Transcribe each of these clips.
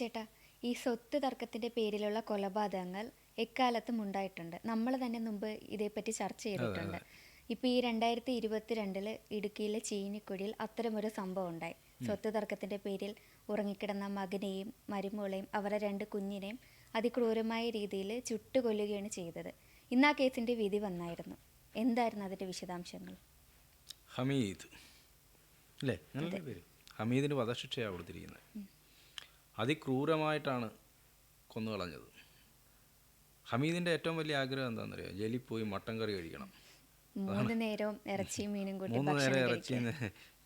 ചേട്ടാ ഈ സ്വത്ത് തർക്കത്തിന്റെ പേരിലുള്ള കൊലപാതകങ്ങൾ എക്കാലത്തും ഉണ്ടായിട്ടുണ്ട്. നമ്മൾ തന്നെ മുമ്പ് ഇതേപ്പറ്റി ചർച്ച ചെയ്തിട്ടുണ്ട്. ഇപ്പൊ ഈ രണ്ടായിരത്തി ഇരുപത്തിരണ്ടിൽ ഇടുക്കിയിലെ ചീനിക്കുഴിയിൽ അത്തരമൊരു സംഭവം ഉണ്ടായി. സ്വത്ത് തർക്കത്തിന്റെ പേരിൽ ഉറങ്ങിക്കിടന്ന മകനെയും മരുമോളെയും അവരെ രണ്ട് കുഞ്ഞിനെയും അതിക്രൂരമായ രീതിയിൽ ചുട്ടുകൊല്ലുകയാണ് ചെയ്തത്. ഇന്ന് ആ കേസിന്റെ വിധി വന്നായിരുന്നു. എന്തായിരുന്നു അതിന്റെ വിശദാംശങ്ങൾ? ഹമീദ്. അല്ലേ? ഹമീദിന് വധശിക്ഷയാണ് കൊടുത്തിരിക്കുന്നത്. അതിക്രൂരമായിട്ടാണ് കൊന്നുകളഞ്ഞത്. ഹമീദിന്റെ ഏറ്റവും വലിയ ആഗ്രഹം എന്താണെന്നറിയോ? ജയിലിൽ പോയി മട്ടൻ കറി കഴിക്കണം. മൂന്ന് നേരവും ഇറച്ചിയും മീനും കൂട്ടി മൂന്ന് നേരം. ഇറച്ചി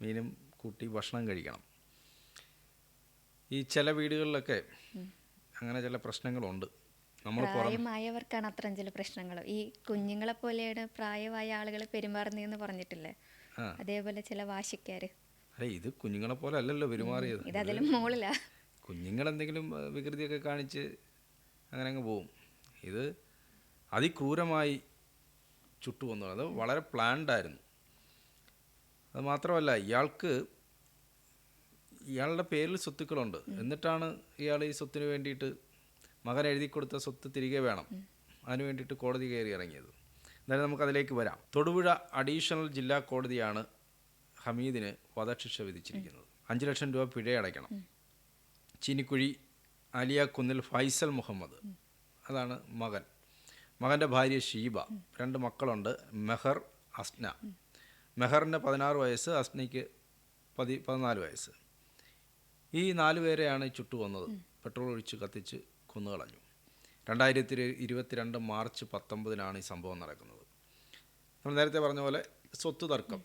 മീനും കൂട്ടി ഭക്ഷണം കഴിക്കണം. ഈ ചില വീടുകളിലൊക്കെ അങ്ങനെ ചില പ്രശ്നങ്ങളുണ്ട്. നമ്മൾ പ്രായമായവർക്കാണ് അത്തരം ചില പ്രശ്നങ്ങൾ ഈ കുഞ്ഞുങ്ങളെ പോലെയാണ് പ്രായമായ ആളുകൾ പെരുമാറുന്നതെന്ന് പറഞ്ഞിട്ടില്ലേ? അതേപോലെ ചില വാശിക്കാര്. അല്ല ഇത് കുഞ്ഞുങ്ങളെ പോലെ അല്ലല്ലോ പെരുമാറിയത്. ഇത് അതിലും മുകളിലാ കുഞ്ഞുങ്ങളെന്തെങ്കിലും എന്തെങ്കിലും വികൃതിയൊക്കെ കാണിച്ച് അങ്ങനെ അങ്ങ് പോവും. ഇത് അതിക്രൂരമായി ചുട്ടു വന്നു അത് വളരെ പ്ലാൻഡായിരുന്നു. അത് മാത്രമല്ല ഇയാൾക്ക് ഇയാളുടെ പേരിൽ സ്വത്തുക്കളുണ്ട്. എന്നിട്ടാണ് ഇയാൾ ഈ സ്വത്തിന് വേണ്ടിയിട്ട് മകൻ എഴുതി കൊടുത്ത സ്വത്ത് തിരികെ വേണം. അതിന് വേണ്ടിയിട്ട് കോടതി കയറി ഇറങ്ങിയത്. എന്തായാലും നമുക്കതിലേക്ക് വരാം. തൊടുപുഴ അഡീഷണൽ ജില്ലാ കോടതിയാണ് ഹമീദിന് വധശിക്ഷ വിധിച്ചിരിക്കുന്നത്. അഞ്ച് ലക്ഷം രൂപ പിഴയടയ്ക്കണം. ചീനിക്കുഴി അലിയ കുന്നിൽ ഫൈസൽ മുഹമ്മദ്. അതാണ് മകൻ. മകന്റെ ഭാര്യ ഷീബ. രണ്ട് മക്കളുണ്ട്. മെഹർ അസ്ന. മെഹറിന് പതിനാറ് വയസ്സ് അസ്നയ്ക്ക് പതി പതിനാല് വയസ്സ്. ഈ നാല് പേരെയാണ് ചുട്ടു വന്നത് പെട്രോൾ ഒഴിച്ച് കത്തിച്ച് കൊന്നുകളഞ്ഞു. രണ്ടായിരത്തി ഇരുപത്തിരണ്ട് മാർച്ച് പത്തൊമ്പതിനാണ് ഈ സംഭവം നടക്കുന്നത്. നമ്മൾ നേരത്തെ പറഞ്ഞ പോലെ സ്വത്ത് തർക്കം.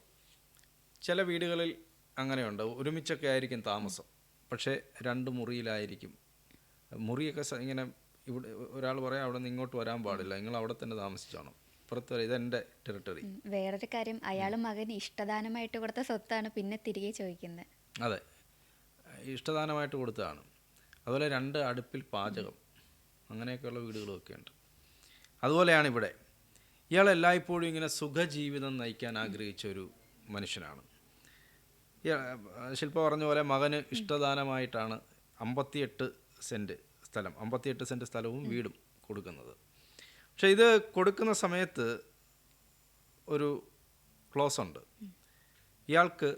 ചില വീടുകളിൽ അങ്ങനെയുണ്ട്. ഒരുമിച്ചൊക്കെ ആയിരിക്കും താമസം. പക്ഷേ രണ്ട് മുറിയിലായിരിക്കും. മുറിയൊക്കെ ഇങ്ങനെ ഇവിടെ ഒരാൾ പറയാം അവിടെ നിന്ന് ഇങ്ങോട്ട് വരാൻ പാടില്ല. നിങ്ങൾ അവിടെ തന്നെ താമസിച്ചോണം. പുറത്ത് വരെ ഇതെന്റെ ടെറിട്ടറി. വേറൊരു കാര്യം അയാൾ മകന് ഇഷ്ടദാനമായിട്ട് കൊടുത്ത സ്വത്താണ് പിന്നെ തിരികെ ചോദിക്കുന്നത് അതെ. ഇഷ്ടദാനമായിട്ട് കൊടുത്തതാണ്. അതുപോലെ രണ്ട് അടുപ്പിൽ പാചകം. അങ്ങനെയൊക്കെയുള്ള വീടുകളൊക്കെ ഉണ്ട്. അതുപോലെയാണ് ഇവിടെ. ഇയാൾ എല്ലായ്പ്പോഴും ഇങ്ങനെ സുഖജീവിതം നയിക്കാൻ ആഗ്രഹിച്ച ഒരു മനുഷ്യനാണ്. ശില്പ പറഞ്ഞ പോലെ മകന് ഇഷ്ടദാനമായിട്ടാണ് അമ്പത്തിയെട്ട് സെന്റ് സ്ഥലം അമ്പത്തിയെട്ട് സെന്റ് സ്ഥലവും വീടും കൊടുക്കുന്നത്. പക്ഷേ ഇത് കൊടുക്കുന്ന സമയത്ത് ഒരു ക്ലോസ് ഉണ്ട്. ഇയാൾക്ക്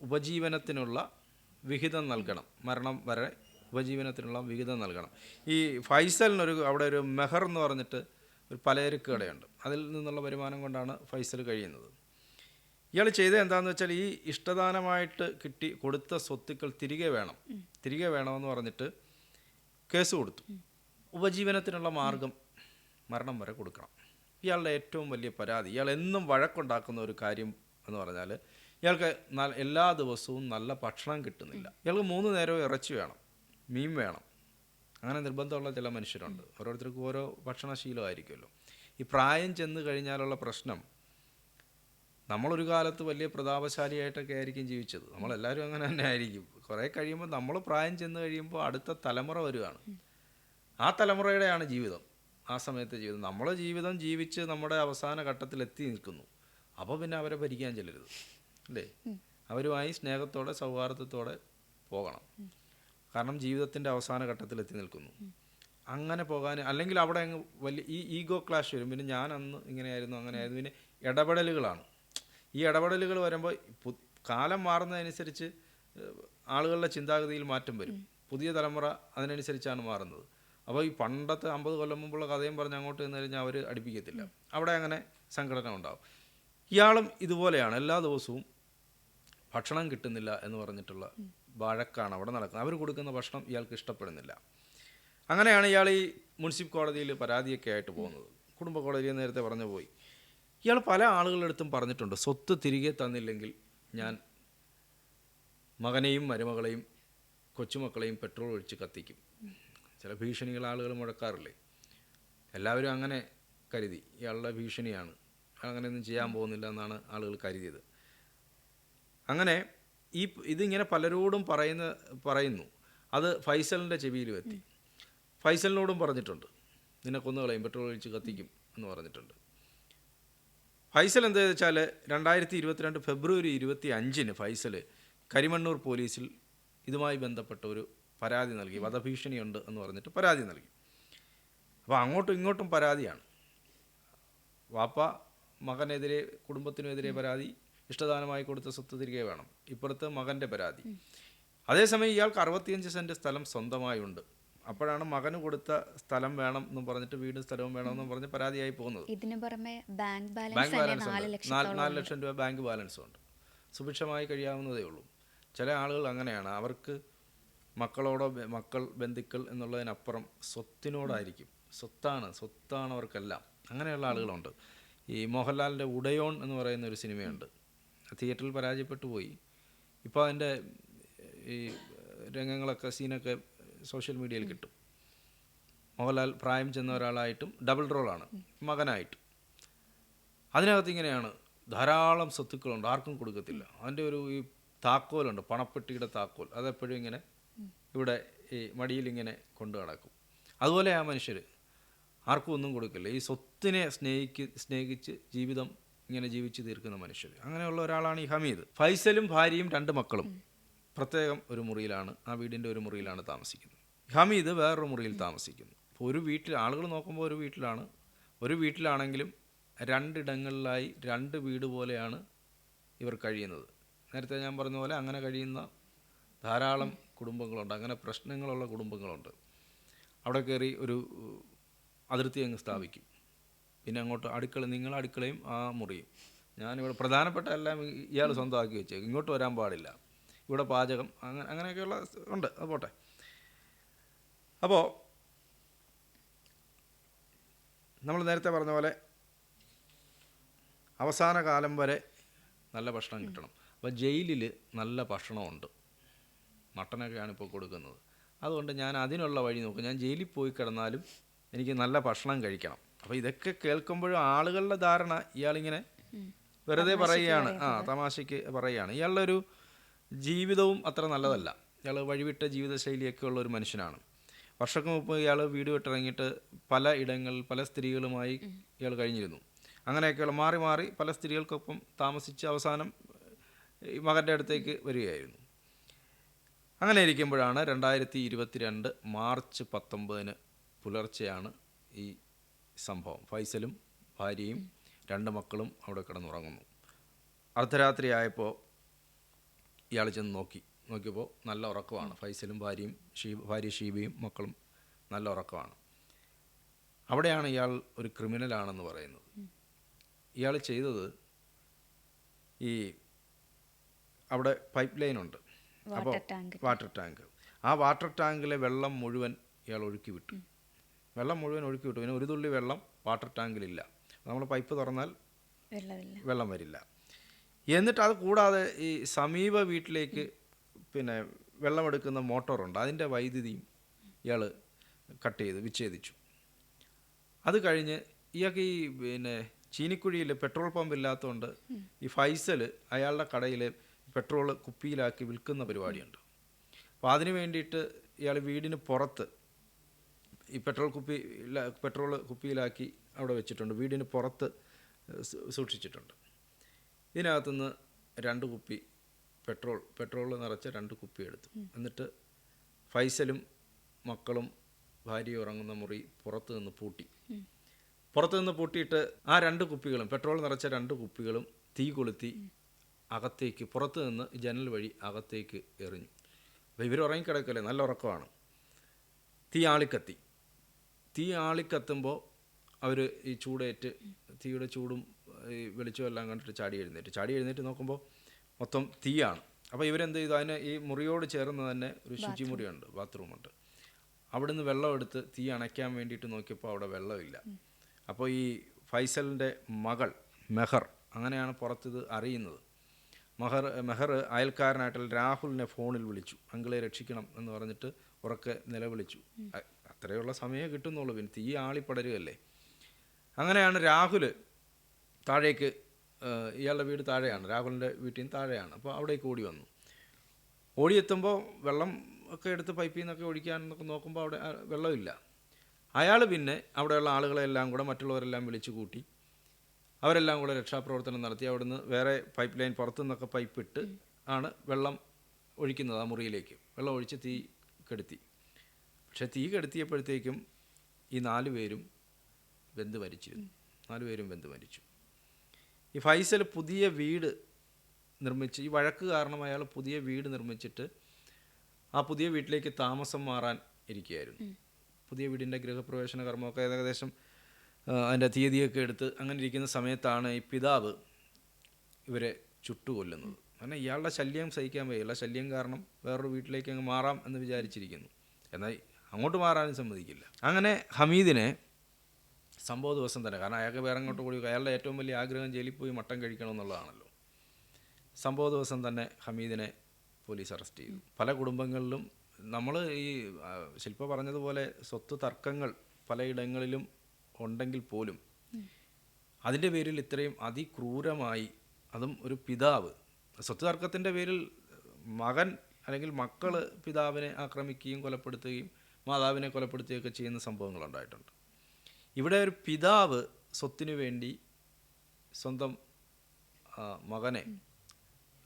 ഉപജീവനത്തിനുള്ള വിഹിതം നൽകണം. മരണം വരെ ഉപജീവനത്തിനുള്ള വിഹിതം നൽകണം. ഈ ഫൈസലിനൊരു അവിടെ ഒരു മെഹർ എന്ന് പറഞ്ഞിട്ട് ഒരു പലചരക്ക് കടയുണ്ട്. അതിൽ നിന്നുള്ള വരുമാനം കൊണ്ടാണ് ഫൈസൽ കഴിയുന്നത്. ഇയാൾ ചെയ്തത് എന്താണെന്ന് വെച്ചാൽ ഈ ഇഷ്ടദാനമായിട്ട് കിട്ടി കൊടുത്ത സ്വത്തുക്കൾ തിരികെ വേണം. തിരികെ വേണമെന്ന് പറഞ്ഞിട്ട് കേസ് കൊടുത്തു. ഉപജീവനത്തിനുള്ള മാർഗം മരണം വരെ കൊടുക്കണം. ഇയാളുടെ ഏറ്റവും വലിയ പരാതി ഇയാൾ എന്നും വഴക്കുണ്ടാക്കുന്ന ഒരു കാര്യം എന്ന് പറഞ്ഞാൽ ഇയാൾക്ക് എല്ലാ ദിവസവും നല്ല ഭക്ഷണം കിട്ടുന്നില്ല. ഇയാൾക്ക് മൂന്ന് നേരവും ഇറച്ചി വേണം മീൻ വേണം. അങ്ങനെ നിർബന്ധമുള്ള ചില മനുഷ്യരുണ്ട്. ഓരോരുത്തർക്കും ഓരോ ഭക്ഷണശീലമായിരിക്കുമല്ലോ. ഈ പ്രായം ചെന്ന് കഴിഞ്ഞാലുള്ള പ്രശ്നം നമ്മളൊരു കാലത്ത് വലിയ പ്രതാപശാലിയായിട്ടൊക്കെ ആയിരിക്കും ജീവിച്ചത്. നമ്മളെല്ലാവരും അങ്ങനെ തന്നെ ആയിരിക്കും. കുറേ കഴിയുമ്പോൾ നമ്മൾ പ്രായം ചെന്ന് കഴിയുമ്പോൾ അടുത്ത തലമുറ വരുവാണ്. ആ തലമുറയുടെയാണ് ജീവിതം. ആ സമയത്തെ ജീവിതം. നമ്മളെ ജീവിതം ജീവിച്ച് നമ്മുടെ അവസാന ഘട്ടത്തിൽ എത്തി നിൽക്കുന്നു. അപ്പോൾ പിന്നെ അവരെ ഭരിക്കാൻ ചെല്ലരുത്. അല്ലേ? അവരുമായി സ്നേഹത്തോടെ സൗഹാർദ്ദത്തോടെ പോകണം. കാരണം ജീവിതത്തിന്റെ അവസാന ഘട്ടത്തിൽ എത്തി നിൽക്കുന്നു. അങ്ങനെ പോകാൻ അല്ലെങ്കിൽ അവിടെ വലിയ ഈ ഈഗോ ക്ലാഷ് വരും. പിന്നെ ഞാൻ അന്ന് ഇങ്ങനെയായിരുന്നു അങ്ങനെയായിരുന്നു. പിന്നെ ഇടപെടലുകളാണ്. ഈ ഇടപെടലുകൾ വരുമ്പോൾ കാലം മാറുന്നതനുസരിച്ച് ആളുകളുടെ ചിന്താഗതിയിൽ മാറ്റം വരും. പുതിയ തലമുറ അതിനനുസരിച്ചാണ് മാറുന്നത്. അപ്പോൾ ഈ പണ്ടത്തെ അമ്പത് കൊല്ലം മുമ്പുള്ള കഥയും പറഞ്ഞ് അങ്ങോട്ട് നിന്ന് കഴിഞ്ഞാൽ അവർ അടുപ്പിക്കത്തില്ല. അവിടെ അങ്ങനെ സംഘടന ഉണ്ടാവും. ഇയാളും ഇതുപോലെയാണ്. എല്ലാ ദിവസവും ഭക്ഷണം കിട്ടുന്നില്ല എന്ന് പറഞ്ഞിട്ടുള്ള വഴക്കാണ് അവിടെ നടക്കുന്നത്. അവർ കൊടുക്കുന്ന ഭക്ഷണം ഇയാൾക്ക് ഇഷ്ടപ്പെടുന്നില്ല. അങ്ങനെയാണ് ഇയാൾ ഈ മുനിസിപ്പൽ കോടതിയിൽ പരാതിയൊക്കെ ആയിട്ട് പോകുന്നത്. കുടുംബ കോടതിയിൽ നേരത്തെ പറഞ്ഞു പോയി ഇയാൾ പല ആളുകളുടെ അടുത്തും പറഞ്ഞിട്ടുണ്ട് സ്വത്ത് തിരികെ തന്നില്ലെങ്കിൽ ഞാൻ മകനെയും മരുമകളെയും കൊച്ചുമക്കളെയും പെട്രോൾ ഒഴിച്ച് കത്തിക്കും. ചില ഭീഷണികൾ ആളുകൾ മുഴക്കാറില്ലേ? എല്ലാവരും അങ്ങനെ കരുതി. ഇയാളുടെ ഭീഷണിയാണ്. അങ്ങനെയൊന്നും ചെയ്യാൻ പോകുന്നില്ല എന്നാണ് ആളുകൾ കരുതിയത്. അങ്ങനെ ഈ ഇതിങ്ങനെ പലരോടും പറയുന്ന പറയുന്നു. അത് ഫൈസലിന്റെ ചെവിയിലും എത്തി ഫൈസലിനോടും പറഞ്ഞിട്ടുണ്ട്. നിന്നെ കൊന്നുകളയും പെട്രോൾ ഒഴിച്ച് കത്തിക്കും എന്ന് പറഞ്ഞിട്ടുണ്ട്. ഫൈസൽ എന്താ വെച്ചാൽ രണ്ടായിരത്തി ഇരുപത്തിരണ്ട് ഫെബ്രുവരി ഇരുപത്തി അഞ്ചിന് ഫൈസൽ കരിമണ്ണൂർ പോലീസിൽ ഇതുമായി ബന്ധപ്പെട്ട ഒരു പരാതി നൽകി. വധഭീഷണിയുണ്ട് എന്ന് പറഞ്ഞിട്ട് പരാതി നൽകി. അപ്പോൾ അങ്ങോട്ടും ഇങ്ങോട്ടും പരാതിയാണ്. വാപ്പ മകനെതിരെ കുടുംബത്തിനെതിരെ പരാതി ഇഷ്ടദാനമായി കൊടുത്ത സ്വത്ത് തിരികെ വേണം. ഇപ്പുറത്ത് മകന്റെ പരാതി. അതേസമയം ഇയാൾക്ക് അറുപത്തിയഞ്ച് സെന്റ് സ്ഥലം സ്വന്തമായി ഉണ്ട് അപ്പോഴാണ് മകന് കൊടുത്ത സ്ഥലം വേണം എന്നും പറഞ്ഞിട്ട് വീടും സ്ഥലവും വേണം വേണമെന്നും പറഞ്ഞ് പരാതിയായി പോകുന്നത്. ഇതിനു പുറമെ ബാങ്ക് ബാലൻസ് ബാലൻസ് നാല് ലക്ഷം രൂപ ബാങ്ക് ബാലൻസും ഉണ്ട്. സുഭിക്ഷമായി കഴിയാവുന്നതേ ഉള്ളൂ. ചില ആളുകൾ അങ്ങനെയാണ്. അവർക്ക് മക്കളോടോ മക്കൾ ബന്ധുക്കൾ എന്നുള്ളതിനപ്പുറം സ്വത്തിനോടായിരിക്കും. സ്വത്താണ് സ്വത്താണ് അവർക്കെല്ലാം. അങ്ങനെയുള്ള ആളുകളുണ്ട്. ഈ മോഹൻലാലിന്റെ ഉടയോൺ എന്ന് പറയുന്ന ഒരു സിനിമയുണ്ട്. തിയേറ്ററിൽ പരാജയപ്പെട്ടു പോയി. ഇപ്പോൾ അതിന്റെ ഈ രംഗങ്ങളൊക്കെ സീനൊക്കെ സോഷ്യൽ മീഡിയയിൽ കിട്ടും. മോഹൻലാൽ പ്രായം ചെന്ന ഒരാളായിട്ടും ഡബിൾ റോളാണ് മകനായിട്ടും. അതിനകത്ത് ഇങ്ങനെയാണ് ധാരാളം സ്വത്തുക്കളുണ്ട് ആർക്കും കൊടുക്കത്തില്ല. അതിന്റെ ഒരു ഈ താക്കോലുണ്ട് പണപ്പെട്ടിയുടെ താക്കോൽ. അതെപ്പോഴും ഇങ്ങനെ ഇവിടെ ഈ മടിയിൽ ഇങ്ങനെ കൊണ്ടു നടക്കും. അതുപോലെ ആ മനുഷ്യർ ആർക്കും ഒന്നും കൊടുക്കില്ല ഈ സ്വത്തിനെ സ്നേഹിക്ക് സ്നേഹിച്ച് ജീവിതം ഇങ്ങനെ ജീവിച്ച് തീർക്കുന്ന മനുഷ്യർ അങ്ങനെയുള്ള ഒരാളാണ് ഈ ഹമീദ്. ഫൈസലും ഭാര്യയും രണ്ട് മക്കളും. പ്രത്യേകം ഒരു മുറിയിലാണ് ആ വീടിന്റെ ഒരു മുറിയിലാണ് താമസിക്കുന്നത്. ഹമീദ് വേറൊരു മുറിയിൽ താമസിക്കുന്നു. അപ്പോൾ ഒരു വീട്ടിൽ ആളുകൾ നോക്കുമ്പോൾ ഒരു വീട്ടിലാണ്. ഒരു വീട്ടിലാണെങ്കിലും രണ്ടിടങ്ങളിലായി രണ്ട് വീട് പോലെയാണ് ഇവർ കഴിയുന്നത്. നേരത്തെ ഞാൻ പറഞ്ഞ പോലെ അങ്ങനെ കഴിയുന്ന ധാരാളം കുടുംബങ്ങളുണ്ട്. അങ്ങനെ പ്രശ്നങ്ങളുള്ള കുടുംബങ്ങളുണ്ട്. അവിടെ കയറി ഒരു അതിർത്തി അങ്ങ് സ്ഥാപിക്കും. പിന്നെ അങ്ങോട്ട് അടുക്കള നിങ്ങൾ അടുക്കളയും ആ മുറിയും. ഞാനിവിടെ പ്രധാനപ്പെട്ട എല്ലാം ഇയാൾ സ്വന്തമാക്കി വെച്ചേക്കും. ഇങ്ങോട്ട് വരാൻ പാടില്ല. ഇവിടെ പാചകം അങ്ങനെ അങ്ങനെയൊക്കെയുള്ള ഉണ്ട്. അത് പോട്ടെ. അപ്പോൾ നമ്മൾ നേരത്തെ പറഞ്ഞ പോലെ അവസാന കാലം വരെ നല്ല ഭക്ഷണം കിട്ടണം. അപ്പോൾ ജയിലിൽ നല്ല ഭക്ഷണമുണ്ട്. മട്ടനൊക്കെയാണ് ഇപ്പോൾ കൊടുക്കുന്നത്. അതുകൊണ്ട് ഞാൻ അതിനുള്ള വഴി നോക്കും. ഞാൻ ജയിലിൽ പോയി കിടന്നാലും എനിക്ക് നല്ല ഭക്ഷണം കഴിക്കണം. അപ്പോൾ ഇതൊക്കെ കേൾക്കുമ്പോഴും ആളുകളുടെ ധാരണ ഇയാളിങ്ങനെ വെറുതെ പറയുകയാണ്. ആ തമാശയ്ക്ക് പറയുകയാണ്. ഇയാളുടെ ഒരു ജീവിതവും അത്ര നല്ലതല്ല. ഇയാൾ വഴിവിട്ട ജീവിതശൈലിയൊക്കെ ഉള്ള ഒരു മനുഷ്യനാണ്. വർഷങ്ങൾക്ക് മുമ്പ് ഇയാൾ വീട് വിട്ടിറങ്ങിയിട്ട് പല ഇടങ്ങളിൽ പല സ്ത്രീകളുമായി ഇയാൾ കഴിഞ്ഞിരുന്നു. അങ്ങനെയൊക്കെയുള്ള മാറി മാറി പല സ്ത്രീകൾക്കൊപ്പം താമസിച്ച് അവസാനം ഈ മകന്റെ അടുത്തേക്ക് വരികയായിരുന്നു. അങ്ങനെ ഇരിക്കുമ്പോഴാണ് രണ്ടായിരത്തി ഇരുപത്തിരണ്ട് മാർച്ച് പത്തൊമ്പതിന് പുലർച്ചെയാണ് ഈ സംഭവം. ഫൈസലും ഭാര്യയും രണ്ട് മക്കളും അവിടെ കിടന്നുറങ്ങുന്നു. അർദ്ധരാത്രി ആയപ്പോൾ ഇയാൾ ചെന്ന് നോക്കി. നോക്കിയപ്പോൾ നല്ല ഉറക്കമാണ്. ഫൈസലും ഭാര്യയും ഷീ ഭാര്യ ഷീബയും മക്കളും നല്ല ഉറക്കമാണ്. അവിടെയാണ് ഇയാൾ ഒരു ക്രിമിനലാണെന്ന് പറയുന്നത്. ഇയാൾ ചെയ്തത് ഈ അവിടെ പൈപ്പ് ലൈൻ ഉണ്ട്. അപ്പോൾ വാട്ടർ ടാങ്ക്. ആ വാട്ടർ ടാങ്കിലെ വെള്ളം മുഴുവൻ ഇയാൾ ഒഴുക്കി വിട്ടു. വെള്ളം മുഴുവൻ ഒഴുക്കി വിട്ടു. പിന്നെ ഒരു തുള്ളി വെള്ളം വാട്ടർ ടാങ്കിലില്ല. നമ്മൾ പൈപ്പ് തുറന്നാൽ വെള്ളം വരില്ല. എന്നിട്ട് അത് കൂടാതെ ഈ സമീപ വീട്ടിലേക്ക് പിന്നെ വെള്ളമെടുക്കുന്ന മോട്ടോറുണ്ട്. അതിന്റെ വൈദ്യുതിയും ഇയാൾ കട്ട് ചെയ്ത് വിച്ഛേദിച്ചു. അത് കഴിഞ്ഞ് ഇയാൾക്ക് ഈ പിന്നെ ചീനിക്കുഴിയിൽ പെട്രോൾ പമ്പ് ഇല്ലാത്തതുകൊണ്ട് ഈ ഫൈസൽ അയാളുടെ കടയിൽ പെട്രോൾ കുപ്പിയിലാക്കി വിൽക്കുന്ന പരിപാടിയുണ്ട്. അപ്പോൾ അതിന് വേണ്ടിയിട്ട് ഇയാൾ വീടിന് പുറത്ത് ഈ പെട്രോൾ കുപ്പി പെട്രോൾ കുപ്പിയിലാക്കി അവിടെ വെച്ചിട്ടുണ്ട്. വീടിന് പുറത്ത് സൂക്ഷിച്ചിട്ടുണ്ട്. ഇതിനകത്തുനിന്ന് രണ്ട് കുപ്പി പെട്രോൾ പെട്രോൾ നിറച്ച രണ്ട് കുപ്പി എടുത്തു. എന്നിട്ട് ഫൈസലും മക്കളും ഭാര്യ ഉറങ്ങുന്ന മുറി പുറത്ത് നിന്ന് പൂട്ടി. പുറത്ത് നിന്ന് പൂട്ടിയിട്ട് ആ രണ്ട് കുപ്പികളും പെട്രോൾ നിറച്ച രണ്ട് കുപ്പികളും തീ കൊളുത്തി അകത്തേക്ക് പുറത്ത് നിന്ന് ജനൽ വഴി അകത്തേക്ക് എറിഞ്ഞു. അപ്പോൾ ഇവർ ഉറങ്ങിക്കിടക്കല്ലേ? നല്ല ഉറക്കമാണ്. തീ ആളിക്കത്തി. തീ ആളിക്കത്തുമ്പോൾ അവർ ഈ ചൂടേറ്റ് തീയുടെ ചൂടും ഈ വെളിച്ചവും എല്ലാം കണ്ടിട്ട് ചാടി എഴുന്നേറ്റ്. ചാടി എഴുന്നേറ്റ് നോക്കുമ്പോൾ മൊത്തം തീയാണ്. അപ്പോൾ ഇവരെന്ത് ചെയ്തു? അതിന് ഈ മുറിയോട് ചേർന്ന് തന്നെ ഒരു ശുചിമുറിയുണ്ട് ബാത്റൂമുണ്ട് അവിടെ നിന്ന് വെള്ളം എടുത്ത് തീ അണയ്ക്കാൻ വേണ്ടിയിട്ട് നോക്കിയപ്പോൾ അവിടെ വെള്ളമില്ല. അപ്പോൾ ഈ ഫൈസലിന്റെ മകൾ മെഹർ അങ്ങനെയാണ് പുറത്തിത് അറിയുന്നത്. മെഹർ മെഹർ അയൽക്കാരനായിട്ടുള്ള രാഹുലിനെ ഫോണിൽ വിളിച്ചു. അങ്കിളെ രക്ഷിക്കണം എന്ന് പറഞ്ഞിട്ട് ഉറക്കെ നിലവിളിച്ചു. അത്രയുള്ള സമയമേ കിട്ടുന്നുള്ളൂ. പിന്നെ തീ ആളിപ്പടരുകയല്ലേ? അങ്ങനെയാണ് രാഹുൽ താഴേക്ക് ഇയാളുടെ വീട് താഴെയാണ്. രാഹുലിന്റെ വീട്ടിൽ നിന്ന് താഴെയാണ്. അപ്പോൾ അവിടേക്ക് ഓടി വന്നു. ഓടിയെത്തുമ്പോൾ വെള്ളം ഒക്കെ എടുത്ത് പൈപ്പിൽ നിന്നൊക്കെ ഒഴിക്കാനൊക്കെ നോക്കുമ്പോൾ അവിടെ വെള്ളമില്ല. അയാൾ പിന്നെ അവിടെയുള്ള ആളുകളെല്ലാം കൂടെ മറ്റുള്ളവരെല്ലാം വിളിച്ചു കൂട്ടി. അവരെല്ലാം കൂടെ രക്ഷാപ്രവർത്തനം നടത്തി. അവിടുന്ന് വേറെ പൈപ്പ് ലൈൻ പുറത്തു നിന്നൊക്കെ പൈപ്പ് ഇട്ട് ആണ് വെള്ളം ഒഴിക്കുന്നത് ആ മുറിയിലേക്ക്. വെള്ളം ഒഴിച്ച് തീ കെടുത്തി. പക്ഷേ തീ കെടുത്തിയപ്പോഴത്തേക്കും ഈ നാല് പേരും വെന്ത് മരിച്ചിരുന്നു. നാല് പേരും വെന്ത് മരിച്ചു. ഈ ഫൈസൽ പുതിയ വീട് നിർമ്മിച്ച് ഈ വഴക്ക് കാരണം അയാൾ പുതിയ വീട് നിർമ്മിച്ചിട്ട് ആ പുതിയ വീട്ടിലേക്ക് താമസം മാറാൻ ഇരിക്കുകയായിരുന്നു. പുതിയ വീടിന്റെ ഗൃഹപ്രവേശന കർമ്മമൊക്കെ ഏകദേശം അതിന്റെ തീയതിയൊക്കെ എടുത്ത് അങ്ങനെ ഇരിക്കുന്ന സമയത്താണ് ഈ പിതാവ് ഇവരെ ചുട്ടുകൊല്ലുന്നത്. കാരണം ഇയാളുടെ ശല്യം സഹിക്കാൻ വയ്യ. ശല്യം കാരണം വേറൊരു വീട്ടിലേക്ക് അങ്ങ് മാറാം എന്ന് വിചാരിച്ചിരിക്കുന്നു. എന്നാൽ അങ്ങോട്ട് മാറാനും സമ്മതിക്കില്ല. അങ്ങനെ ഹമീദിനെ സംഭവ ദിവസം തന്നെ. കാരണം അയാൾക്ക് വേറെ അങ്ങോട്ട് കൂടി അയാളുടെ ഏറ്റവും വലിയ ആഗ്രഹം ജയിലിൽ പോയി മട്ടൻ കഴിക്കണം എന്നുള്ളതാണല്ലോ. സംഭവ ദിവസം തന്നെ ഹമീദിനെ പോലീസ് അറസ്റ്റ് ചെയ്തു. പല കുടുംബങ്ങളിലും നമ്മൾ ഈ ശില്പ പറഞ്ഞതുപോലെ സ്വത്ത് തർക്കങ്ങൾ പലയിടങ്ങളിലും ഉണ്ടെങ്കിൽ പോലും അതിന്റെ പേരിൽ ഇത്രയും അതിക്രൂരമായി അതും ഒരു പിതാവ് സ്വത്ത് തർക്കത്തിന്റെ പേരിൽ മകൻ അല്ലെങ്കിൽ മക്കൾ പിതാവിനെ ആക്രമിക്കുകയും കൊലപ്പെടുത്തുകയും മാതാവിനെ കൊലപ്പെടുത്തുകയൊക്കെ ചെയ്യുന്ന സംഭവങ്ങളുണ്ടായിട്ടുണ്ട് ഇവിടെ ഒരു പിതാവ് സ്വത്തിനു വേണ്ടി സ്വന്തം മകനെ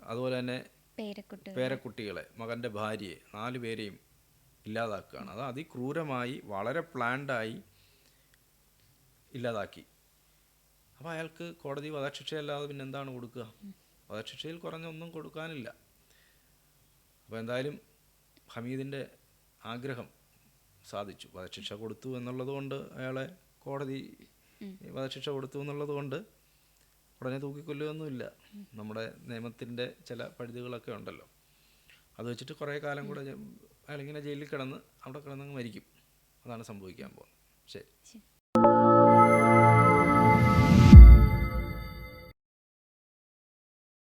അതുപോലെ തന്നെ പേരക്കുട്ടികളെ. മകന്റെ ഭാര്യയെ നാലു പേരെയും ഇല്ലാതാക്കുകയാണ്. അത് അതിക്രൂരമായി വളരെ പ്ലാൻഡായി ഇല്ലാതാക്കി. അപ്പോൾ അയാൾക്ക് കോടതി വധശിക്ഷയല്ലാതെ പിന്നെ എന്താണ് കൊടുക്കുക? വധശിക്ഷയിൽ കുറഞ്ഞൊന്നും കൊടുക്കാനില്ല. അപ്പോൾ എന്തായാലും ഹമീദിന്റെ ആഗ്രഹം സാധിച്ചു. വധശിക്ഷ കൊടുത്തു എന്നുള്ളതുകൊണ്ട് അയാളെ കോടതി വധശിക്ഷ കൊടുത്തു എന്നുള്ളത് കൊണ്ട് ഉടനെ തൂക്കിക്കൊല്ലുകയൊന്നുമില്ല. നമ്മുടെ നിയമത്തിന്റെ ചില പഴുതികളൊക്കെ ഉണ്ടല്ലോ. അത് വെച്ചിട്ട് കുറേ കാലം കൂടെ അല്ലെങ്കിൽ അയാളിങ്ങനെ ജയിലിൽ കിടന്ന് അവിടെ കിടന്നങ്ങ് മരിക്കും. അതാണ് സംഭവിക്കാൻ പോകുന്നത്. ശരി.